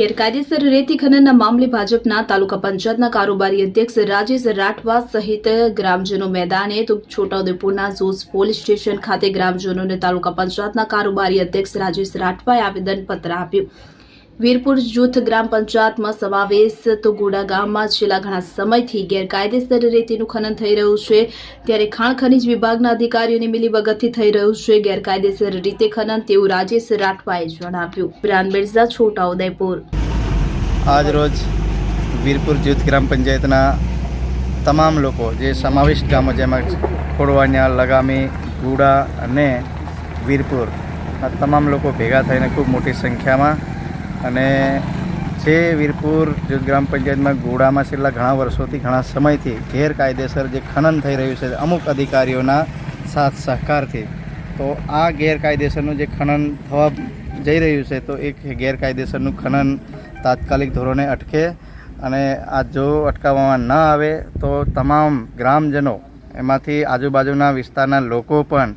ગેરકાયદેસર રેતી ખનનના મામલે ભાજપના તાલુકા પંચાયતના કારોબારી અધ્યક્ષ રાજેશ રાઠવા સહિત ગ્રામજનો મેદાને તો છોટાઉદેપુરના જોસ પોલીસ સ્ટેશન ખાતે ગ્રામજનોને તાલુકા પંચાયતના કારોબારી અધ્યક્ષ રાજેશ રાઠવાએ આવેદનપત્ર આપ્યું. વીરપુર જૂથ ગ્રામ પંચાયતમાં સમાવેશ તો ગોડા ગામમાં છેલ્લા ઘણા સમયથી ગેરકાયદેસર રેતીનું ખનન થઈ રહ્યું છે. ત્યારે ખાણ ખનીજ વિભાગના અધિકારીઓની મિલીભગતથી થઈ રહ્યું છે ગેરકાયદેસર રીતે ખનન તેવું રાજેશ રાઠવાએ જણાવ્યું. બ્રાન બિરઝા છોટાઉદેપુર આજ રોજ વીરપુર જૂથ ગ્રામ પંચાયતના તમામ લોકો જે સમાવિષ્ટ ગામો જેમાં ખોડવાણિયા, લગામી, ગુડા અને વીરપુર આ તમામ લોકો ભેગા થઈને ખૂબ મોટી સંખ્યામાં અને જે વીરપુર ગ્રામ પંચાયતમાં ગોળામાં છેલ્લા ઘણા વર્ષોથી, ઘણા સમયથી ગેરકાયદેસર જે ખનન થઈ રહ્યું છે, અમુક અધિકારીઓના સાથ સહકારથી. તો આ ગેરકાયદેસરનું જે ખનન થવા જઈ રહ્યું છે, તો એક ગેરકાયદેસરનું ખનન તાત્કાલિક ધોરણે અટકે અને આ જો અટકાવવામાં ન આવે, તો તમામ ગ્રામજનો, એમાંથી આજુબાજુના વિસ્તારના લોકો પણ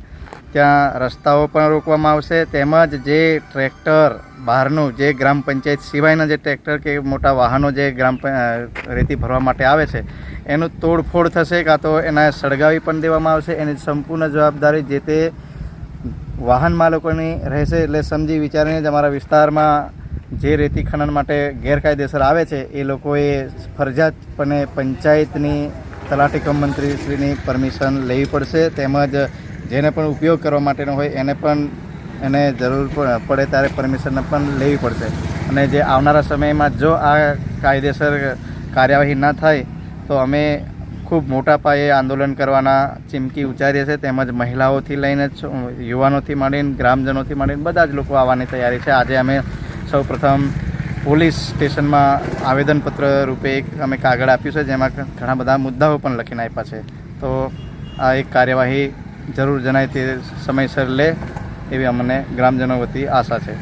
ત્યાં રસ્તાઓ પણ રોકવામાં આવશે. તેમજ જે ટ્રેક્ટર બહારનું, જે ગ્રામ પંચાયત સિવાયના જે ટ્રેક્ટર કે મોટા વાહનો જે ગ્રામ રેતી ભરવા માટે આવે છે, એનું તોડફોડ થશે કાં તો એના સળગાવી પણ દેવામાં આવશે. એની સંપૂર્ણ જવાબદારી જે તે વાહન માલિકોની રહેશે એટલે સમજી વિચારીને જ અમારા વિસ્તારમાં જે રેતી ખનન માટે ગેરકાયદેસર આવે છે, એ લોકોએ ફરજિયાતપણે પંચાયતની તલાટી કમ મંત્રીશ્રીની પરમિશન લેવી પડશે. તેમજ જેને પણ ઉપયોગ કરવા માટેનો હોય એને પણ એને જરૂર પડે ત્યારે પરમિશન પણ લેવી પડશે. અને જે આવનારા સમયમાં જો આ કાયદેસર કાર્યવાહી ના થાય, તો અમે ખૂબ મોટા પાયે આંદોલન કરવાના ચીમકી ઉચ્ચારીએ છીએ. તેમજ મહિલાઓથી લઈને યુવાનોથી માંડીને ગ્રામજનોથી માંડીને બધા જ લોકો આવવાની તૈયારી છે. આજે અમે સૌપ્રથમ પોલીસ સ્ટેશનમાં આવેદનપત્ર રૂપે એક અમે કાગળ આપ્યું છે, જેમાં ઘણા બધા મુદ્દાઓ પણ લખીને આપ્યા છે. તો આ એક કાર્યવાહી જરૂર જણાય તે સમયસર લે એવી અમને ગ્રામજનો વતી આશા છે.